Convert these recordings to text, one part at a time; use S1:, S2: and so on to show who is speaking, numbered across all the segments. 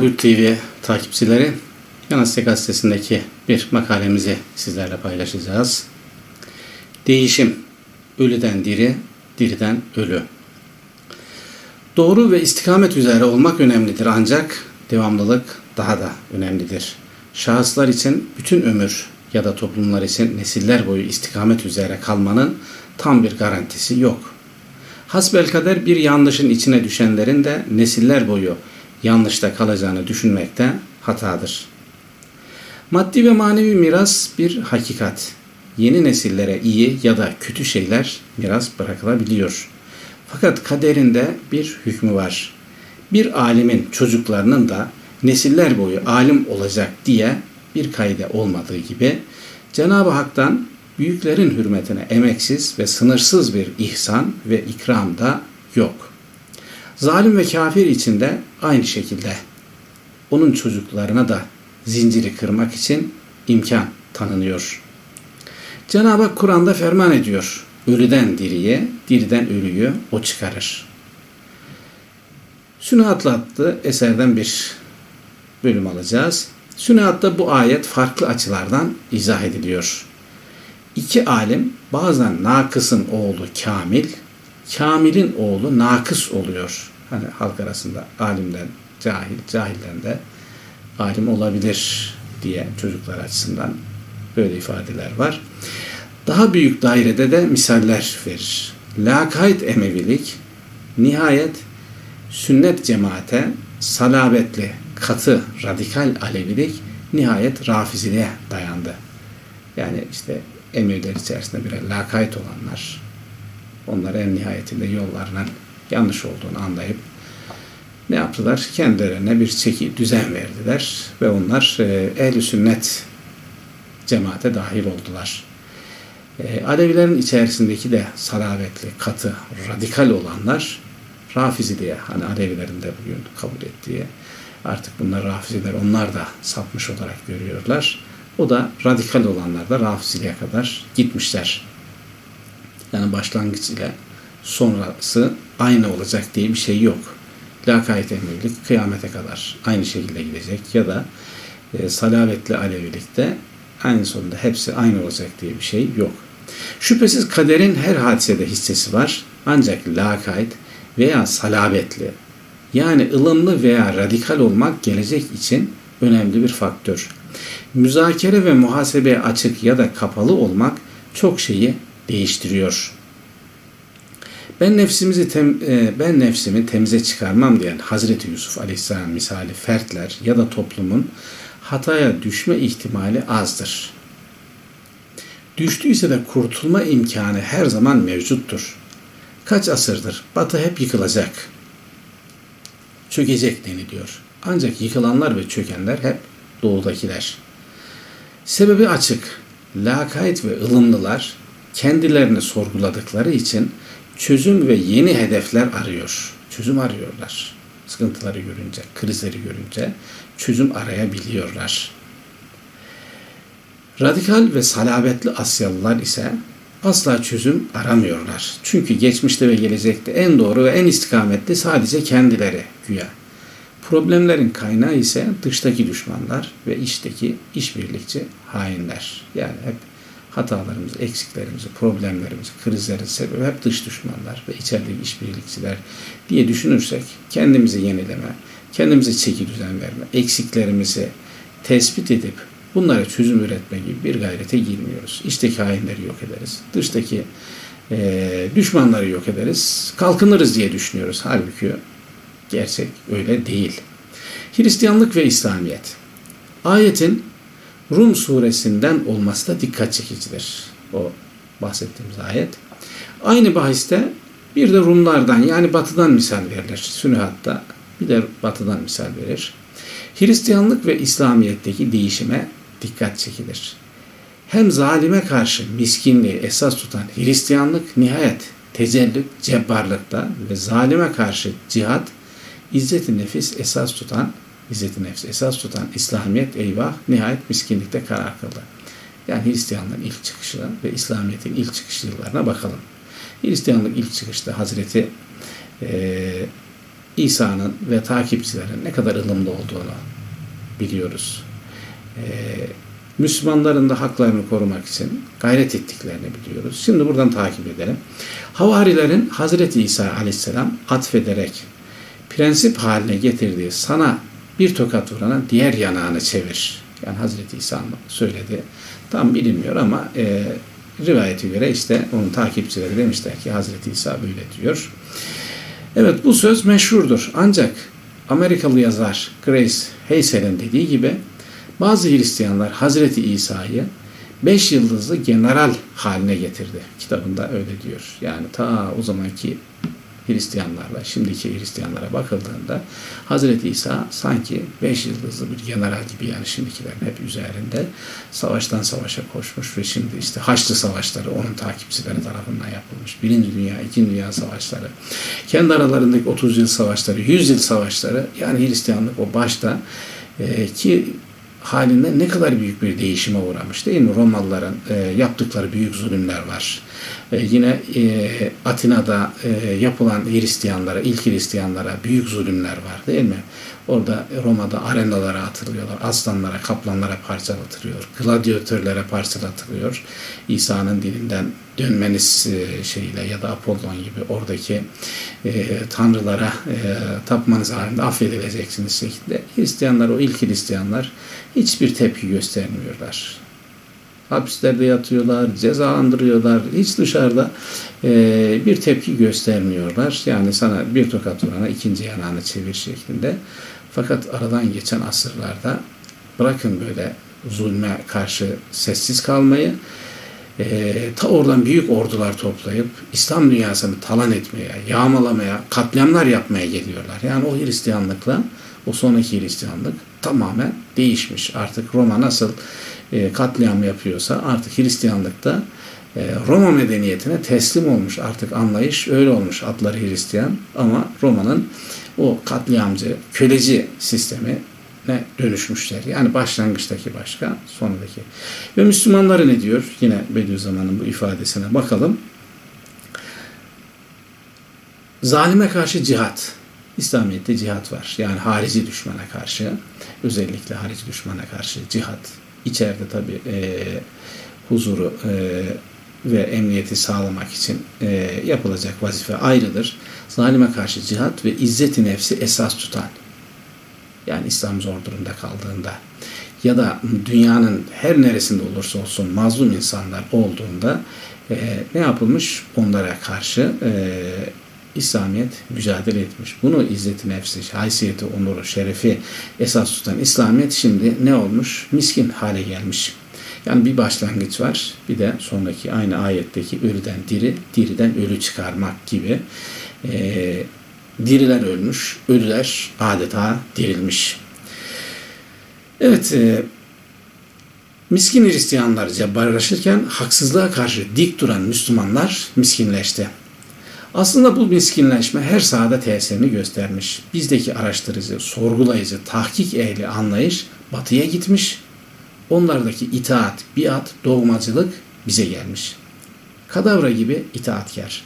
S1: Hür TV takipçileri. Yanasya Gazetesi'ndeki bir makalemizi sizlerle paylaşacağız. Değişim, ölüden diri, diriden ölü. Doğru ve istikamet üzere olmak önemlidir ancak devamlılık daha da önemlidir. Şahıslar için bütün ömür ya da toplumlar için nesiller boyu istikamet üzere kalmanın tam bir garantisi yok. Hasbelkader bir yanlışın içine düşenlerin de nesiller boyu yanlışta kalacağını düşünmekte hatadır. Maddi ve manevi miras bir hakikat. Yeni nesillere iyi ya da kötü şeyler miras bırakılabiliyor. Fakat kaderinde bir hükmü var. Bir alimin çocuklarının da nesiller boyu alim olacak diye bir kaide olmadığı gibi Cenab-ı Hak'tan büyüklerin hürmetine emeksiz ve sınırsız bir ihsan ve ikram da yok. Zalim ve kafir için de aynı şekilde onun çocuklarına da zinciri kırmak için imkan tanınıyor. Cenab-ı Hak Kur'an'da ferman ediyor. Ölüden diriye, diriden ölüyü o çıkarır. Sünuhat'la adlı eserden bir bölüm alacağız. Sünuhat'ta bu ayet farklı açılardan izah ediliyor. İki alim bazen nakısın oğlu kamil, kamilin oğlu nakıs oluyor. Hani halk arasında alimden cahil, cahilden de alim olabilir diye çocuklar açısından böyle ifadeler var. Daha büyük dairede de misaller verir. Lakayt Emevilik nihayet sünnet cemaate salabetli, katı, radikal Alevilik nihayet Rafiziliğe dayandı. Yani işte emirler içerisinde birer lakayt olanlar, onlar en nihayetinde yollarının yanlış olduğunu anlayıp ne yaptılar? Kendilerine bir çeki düzen verdiler ve onlar e, ehl sünnet cemaate dahil oldular. E, Alevilerin içerisindeki de salavetli, katı, radikal olanlar Rafiziliğe, hani Alevilerin de bugün kabul ettiği, artık bunlar Rafiziler, onlar da sapmış olarak görüyorlar. O da radikal olanlar da Rafiziliğe kadar gitmişler. Yani başlangıç ile sonrası aynı olacak diye bir şey yok. Lakayt emrilik kıyamete kadar aynı şekilde gidecek ya da e, salavetli Alevilikte aynı sonunda hepsi aynı olacak diye bir şey yok. Şüphesiz kaderin her hadisede hissesi var ancak lakayt veya salavetli yani ılımlı veya radikal olmak gelecek için önemli bir faktör. Müzakere ve muhasebeye açık ya da kapalı olmak çok şeyi değiştiriyor. Ben nefsimizi tem, e, ben nefsimi temize çıkarmam diyen Hazreti Yusuf Aleyhisselam misali fertler ya da toplumun hataya düşme ihtimali azdır. Düştüyse de kurtulma imkanı her zaman mevcuttur. Kaç asırdır Batı hep yıkılacak. Çökecek deniliyor. Ancak yıkılanlar ve çökenler hep doğudakiler. Sebebi açık. Lakayt ve ılımlılar kendilerini sorguladıkları için çözüm ve yeni hedefler arıyor. Çözüm arıyorlar. Sıkıntıları görünce, krizleri görünce çözüm arayabiliyorlar. Radikal ve salabetli Asyalılar ise asla çözüm aramıyorlar. Çünkü geçmişte ve gelecekte en doğru ve en istikametli sadece kendileri güya. Problemlerin kaynağı ise dıştaki düşmanlar ve içteki işbirlikçi hainler. Yani hep hatalarımızı, eksiklerimizi, problemlerimizi, krizlerin sebebi hep dış düşmanlar ve içerideki işbirlikçiler diye düşünürsek kendimizi yenileme, kendimize çeki düzen verme, eksiklerimizi tespit edip bunlara çözüm üretme gibi bir gayrete girmiyoruz. İçteki hainleri yok ederiz. Dıştaki e, düşmanları yok ederiz. Kalkınırız diye düşünüyoruz. Halbuki gerçek öyle değil. Hristiyanlık ve İslamiyet. Ayetin Rum suresinden olması da dikkat çekicidir. O bahsettiğimiz ayet. Aynı bahiste bir de Rumlardan yani batıdan misal verilir. Sünihat'ta bir de batıdan misal verir. Hristiyanlık ve İslamiyet'teki değişime dikkat çekilir. Hem zalime karşı miskinliği esas tutan Hristiyanlık nihayet tecellüt, cebbarlıkta ve zalime karşı cihat, izzet-i nefis esas tutan İzzet-i nefs esas tutan İslamiyet eyvah nihayet miskinlikte karar kıldı. Yani Hristiyanlığın ilk çıkışı ve İslamiyet'in ilk çıkış yıllarına bakalım. Hristiyanlık ilk çıkışta Hazreti e, İsa'nın ve takipçilerin ne kadar ılımlı olduğunu biliyoruz. Ee, Müslümanların da haklarını korumak için gayret ettiklerini biliyoruz. Şimdi buradan takip edelim. Havarilerin Hazreti İsa aleyhisselam atfederek prensip haline getirdiği sana bir tokat vurana diğer yanağını çevir. Yani Hazreti İsa söyledi. Tam bilinmiyor ama e, rivayete göre işte onun takipçileri demişler ki Hazreti İsa böyle diyor. Evet bu söz meşhurdur. Ancak Amerikalı yazar Grace Haysel'in dediği gibi bazı Hristiyanlar Hazreti İsa'yı beş yıldızlı general haline getirdi. Kitabında öyle diyor. Yani ta o zamanki Hristiyanlarla şimdiki Hristiyanlara bakıldığında Hazreti İsa sanki beş yıldızlı bir general gibi yani şimdikilerin hep üzerinde savaştan savaşa koşmuş ve şimdi işte Haçlı Savaşları onun takipçileri tarafından yapılmış. Birinci Dünya, İkinci Dünya Savaşları, kendi aralarındaki 30 yıl savaşları, 100 yıl savaşları yani Hristiyanlık o başta e, ki halinde ne kadar büyük bir değişime uğramış değil mi? Romalıların e, yaptıkları büyük zulümler var. E, yine e, Atina'da e, yapılan Hristiyanlara, ilk Hristiyanlara büyük zulümler var değil mi? Orada Roma'da arenalara atılıyorlar, aslanlara, kaplanlara parçalatılıyor, gladyatörlere parçalatılıyor. İsa'nın dilinden dönmeniz e, şeyiyle ya da Apollon gibi oradaki e, tanrılara e, tapmanız halinde affedileceksiniz şekilde. Hristiyanlar, o ilk Hristiyanlar hiçbir tepki göstermiyorlar. Hapislerde yatıyorlar, cezalandırıyorlar. Hiç dışarıda e, bir tepki göstermiyorlar. Yani sana bir tokat vurana ikinci yanağını çevir şeklinde. Fakat aradan geçen asırlarda bırakın böyle zulme karşı sessiz kalmayı, e, ta oradan büyük ordular toplayıp İslam dünyasını talan etmeye, yağmalamaya, katliamlar yapmaya geliyorlar. Yani o Hristiyanlıkla o sonraki Hristiyanlık tamamen değişmiş. Artık Roma nasıl e, katliam yapıyorsa artık Hristiyanlıkta e, Roma medeniyetine teslim olmuş artık anlayış öyle olmuş adları Hristiyan ama Roma'nın o katliamcı, köleci sistemi ne dönüşmüşler. Yani başlangıçtaki başka, sonraki. Ve Müslümanları ne diyor? Yine Bediüzzaman'ın bu ifadesine bakalım. Zalime karşı cihat. İslamiyet'te cihat var. Yani harici düşmana karşı, özellikle harici düşmana karşı cihat. İçeride tabi e, huzuru e, ve emniyeti sağlamak için e, yapılacak vazife ayrıdır. Zalime karşı cihat ve izzeti nefsi esas tutan yani İslam zor durumda kaldığında ya da dünyanın her neresinde olursa olsun mazlum insanlar olduğunda e, ne yapılmış? Onlara karşı e, İslamiyet mücadele etmiş. Bunu izzeti nefsi, haysiyeti, onuru, şerefi esas tutan İslamiyet şimdi ne olmuş? Miskin hale gelmiş. Yani bir başlangıç var. Bir de sonraki aynı ayetteki ölüden diri, diriden ölü çıkarmak gibi. E, diriler ölmüş, ölüler adeta dirilmiş. Evet, e, miskin Hristiyanlar cebbarlaşırken haksızlığa karşı dik duran Müslümanlar miskinleşti. Aslında bu miskinleşme her sahada tesirini göstermiş. Bizdeki araştırıcı, sorgulayıcı, tahkik ehli anlayış batıya gitmiş. Onlardaki itaat, biat, dogmacılık bize gelmiş. Kadavra gibi itaatkar.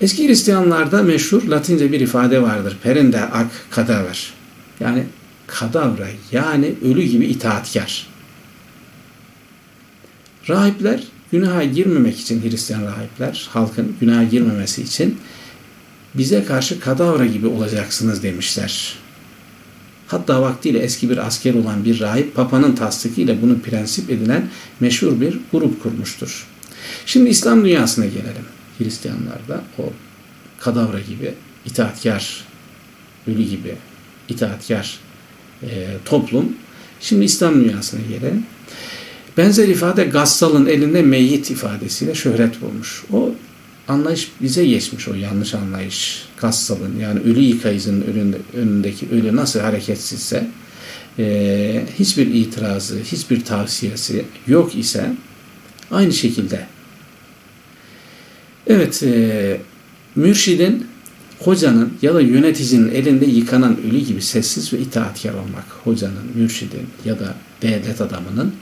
S1: Eski Hristiyanlarda meşhur Latince bir ifade vardır. Perinde ak kadaver. Yani kadavra yani ölü gibi itaatkar. Rahipler günaha girmemek için Hristiyan rahipler halkın günaha girmemesi için bize karşı kadavra gibi olacaksınız demişler. Hatta vaktiyle eski bir asker olan bir rahip Papa'nın tasdikiyle bunu prensip edilen meşhur bir grup kurmuştur. Şimdi İslam dünyasına gelelim. Hristiyanlarda o kadavra gibi itaatkar, ölü gibi itaatkar e, toplum. Şimdi İslam dünyasına gelelim. Benzer ifade Gassal'ın elinde meyyit ifadesiyle şöhret bulmuş. O anlayış bize geçmiş o yanlış anlayış. Gassal'ın yani ölü yıkayıcının önünde, önündeki ölü nasıl hareketsizse e, hiçbir itirazı, hiçbir tavsiyesi yok ise aynı şekilde Evet, e, mürşidin, hocanın ya da yöneticinin elinde yıkanan ölü gibi sessiz ve itaatkar olmak. Hocanın, mürşidin ya da devlet adamının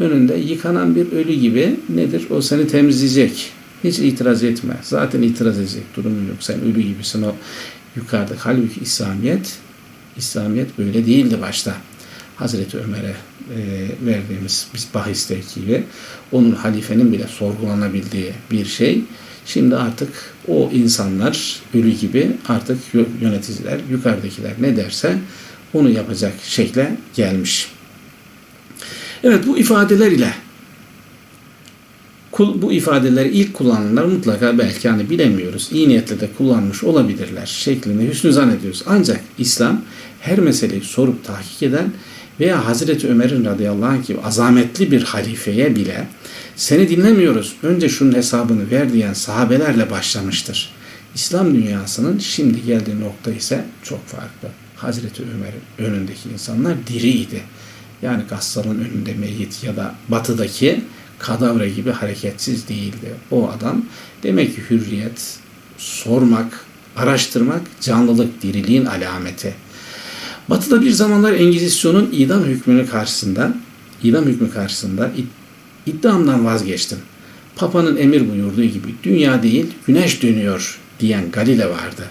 S1: önünde yıkanan bir ölü gibi nedir? O seni temizleyecek. Hiç itiraz etme. Zaten itiraz edecek durumun yok. Sen ölü gibisin. O yukarıda. Halbuki İslamiyet, İslamiyet böyle değildi başta. Hazreti Ömer'e e, verdiğimiz biz bahisteki gibi onun halifenin bile sorgulanabildiği bir şey. Şimdi artık o insanlar ölü gibi artık yöneticiler, yukarıdakiler ne derse onu yapacak şekle gelmiş. Evet bu ifadeler ile bu ifadeleri ilk kullananlar mutlaka belki hani bilemiyoruz. iyi niyetle de kullanmış olabilirler şeklinde hüsnü zannediyoruz. Ancak İslam her meseleyi sorup tahkik eden veya Hazreti Ömer'in radıyallahu anh gibi azametli bir halifeye bile seni dinlemiyoruz önce şunun hesabını ver diyen sahabelerle başlamıştır. İslam dünyasının şimdi geldiği nokta ise çok farklı. Hazreti Ömer'in önündeki insanlar diriydi. Yani Gassal'ın önünde meyyit ya da batıdaki kadavra gibi hareketsiz değildi. O adam demek ki hürriyet, sormak, araştırmak canlılık, diriliğin alameti. Batı'da bir zamanlar Engizisyon'un idam hükmünü karşısında, idam hükmü karşısında iddiamdan vazgeçtim. Papa'nın emir buyurduğu gibi dünya değil güneş dönüyor diyen Galile vardı.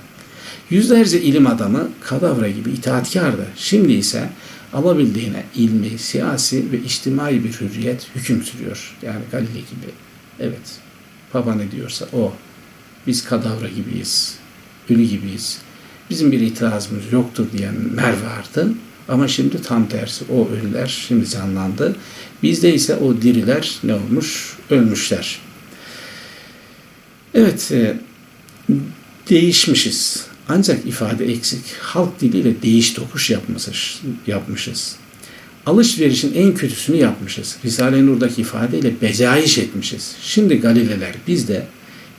S1: Yüzlerce ilim adamı kadavra gibi itaatkardı. Şimdi ise alabildiğine ilmi, siyasi ve içtimai bir hürriyet hüküm sürüyor. Yani Galile gibi. Evet, Papa ne diyorsa o. Biz kadavra gibiyiz, ölü gibiyiz. Bizim bir itirazımız yoktur diyen Mer vardı. Ama şimdi tam tersi. O ölüler şimdi canlandı. Bizde ise o diriler ne olmuş? Ölmüşler. Evet, e, değişmişiz. Ancak ifade eksik. Halk diliyle değiş tokuş yapmışız. yapmışız. Alışverişin en kötüsünü yapmışız. Risale-i Nur'daki ifadeyle becayiş etmişiz. Şimdi Galileler bizde,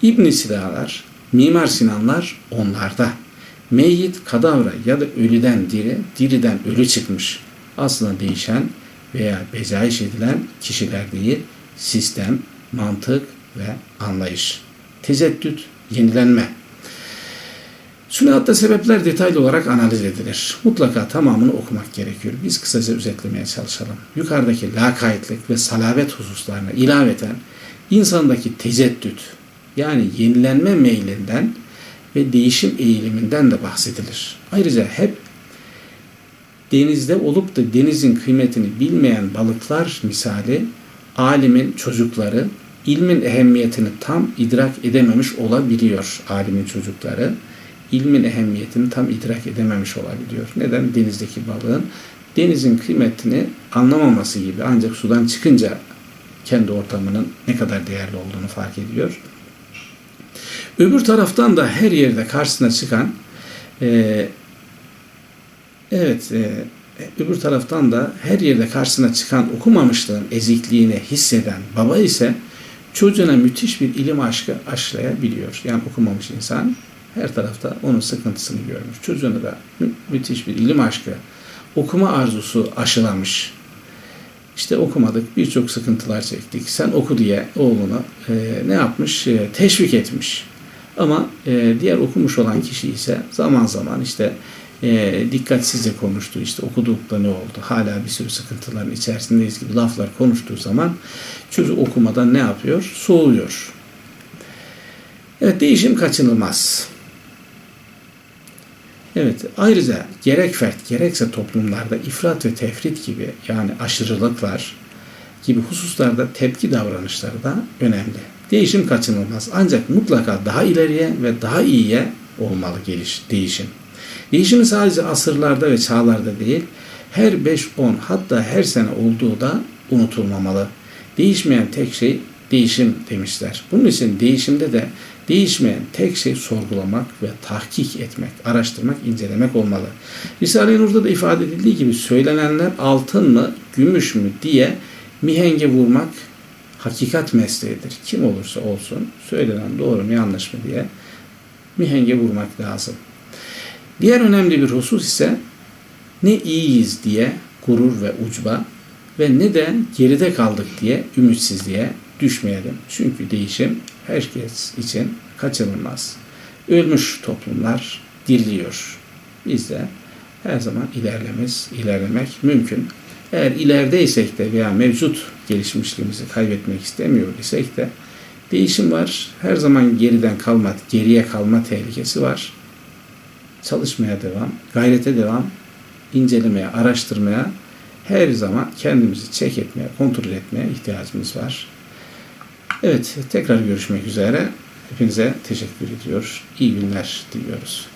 S1: İbn Sina'lar, Mimar Sinanlar onlarda. Meyyit, kadavra ya da ölüden diri, diriden ölü çıkmış. Aslında değişen veya becayiş edilen kişiler değil, sistem, mantık ve anlayış. Tezeddüt, yenilenme. Sünatta sebepler detaylı olarak analiz edilir. Mutlaka tamamını okumak gerekiyor. Biz kısaca özetlemeye çalışalım. Yukarıdaki lakaytlık ve salabet hususlarına ilaveten insandaki tezeddüt yani yenilenme meylinden ve değişim eğiliminden de bahsedilir. Ayrıca hep denizde olup da denizin kıymetini bilmeyen balıklar misali alimin çocukları ilmin ehemmiyetini tam idrak edememiş olabiliyor alimin çocukları ilmin ehemmiyetini tam idrak edememiş olabiliyor. Neden? Denizdeki balığın denizin kıymetini anlamaması gibi ancak sudan çıkınca kendi ortamının ne kadar değerli olduğunu fark ediyor. Öbür taraftan da her yerde karşısına çıkan e, evet e, öbür taraftan da her yerde karşısına çıkan okumamışlığın ezikliğini hisseden baba ise çocuğuna müthiş bir ilim aşkı aşılayabiliyor. Yani okumamış insan her tarafta onun sıkıntısını görmüş. Çocuğuna da mü- müthiş bir ilim aşkı, okuma arzusu aşılamış. İşte okumadık, birçok sıkıntılar çektik. Sen oku diye oğlunu e, ne yapmış? E, teşvik etmiş. Ama e, diğer okumuş olan kişi ise zaman zaman işte e, dikkatsizce konuştuğu işte okudukta ne oldu? Hala bir sürü sıkıntıların içerisindeyiz gibi laflar konuştuğu zaman çocuk okumadan ne yapıyor? Soğuyor. Evet değişim kaçınılmaz. Evet, ayrıca gerek fert gerekse toplumlarda ifrat ve tefrit gibi yani aşırılıklar gibi hususlarda tepki davranışları da önemli. Değişim kaçınılmaz ancak mutlaka daha ileriye ve daha iyiye olmalı geliş, değişim. Değişimi sadece asırlarda ve çağlarda değil, her 5-10 hatta her sene olduğu da unutulmamalı. Değişmeyen tek şey değişim demişler. Bunun için değişimde de Değişmeyen tek şey sorgulamak ve tahkik etmek, araştırmak, incelemek olmalı. Risale-i Nur'da da ifade edildiği gibi söylenenler altın mı, gümüş mü diye mihenge vurmak hakikat mesleğidir. Kim olursa olsun söylenen doğru mu yanlış mı diye mihenge vurmak lazım. Diğer önemli bir husus ise ne iyiyiz diye gurur ve ucba ve ne de geride kaldık diye ümitsizliğe düşmeyelim. Çünkü değişim herkes için kaçınılmaz. Ölmüş toplumlar diriliyor. Biz de her zaman ilerlememiz, ilerlemek mümkün. Eğer ilerideysek de veya mevcut gelişmişliğimizi kaybetmek istemiyor isek de değişim var. Her zaman geriden kalma, geriye kalma tehlikesi var. çalışmaya devam, gayrete devam, incelemeye, araştırmaya her zaman kendimizi çek etmeye, kontrol etmeye ihtiyacımız var. Evet, tekrar görüşmek üzere. Hepinize teşekkür ediyor. İyi günler diliyoruz.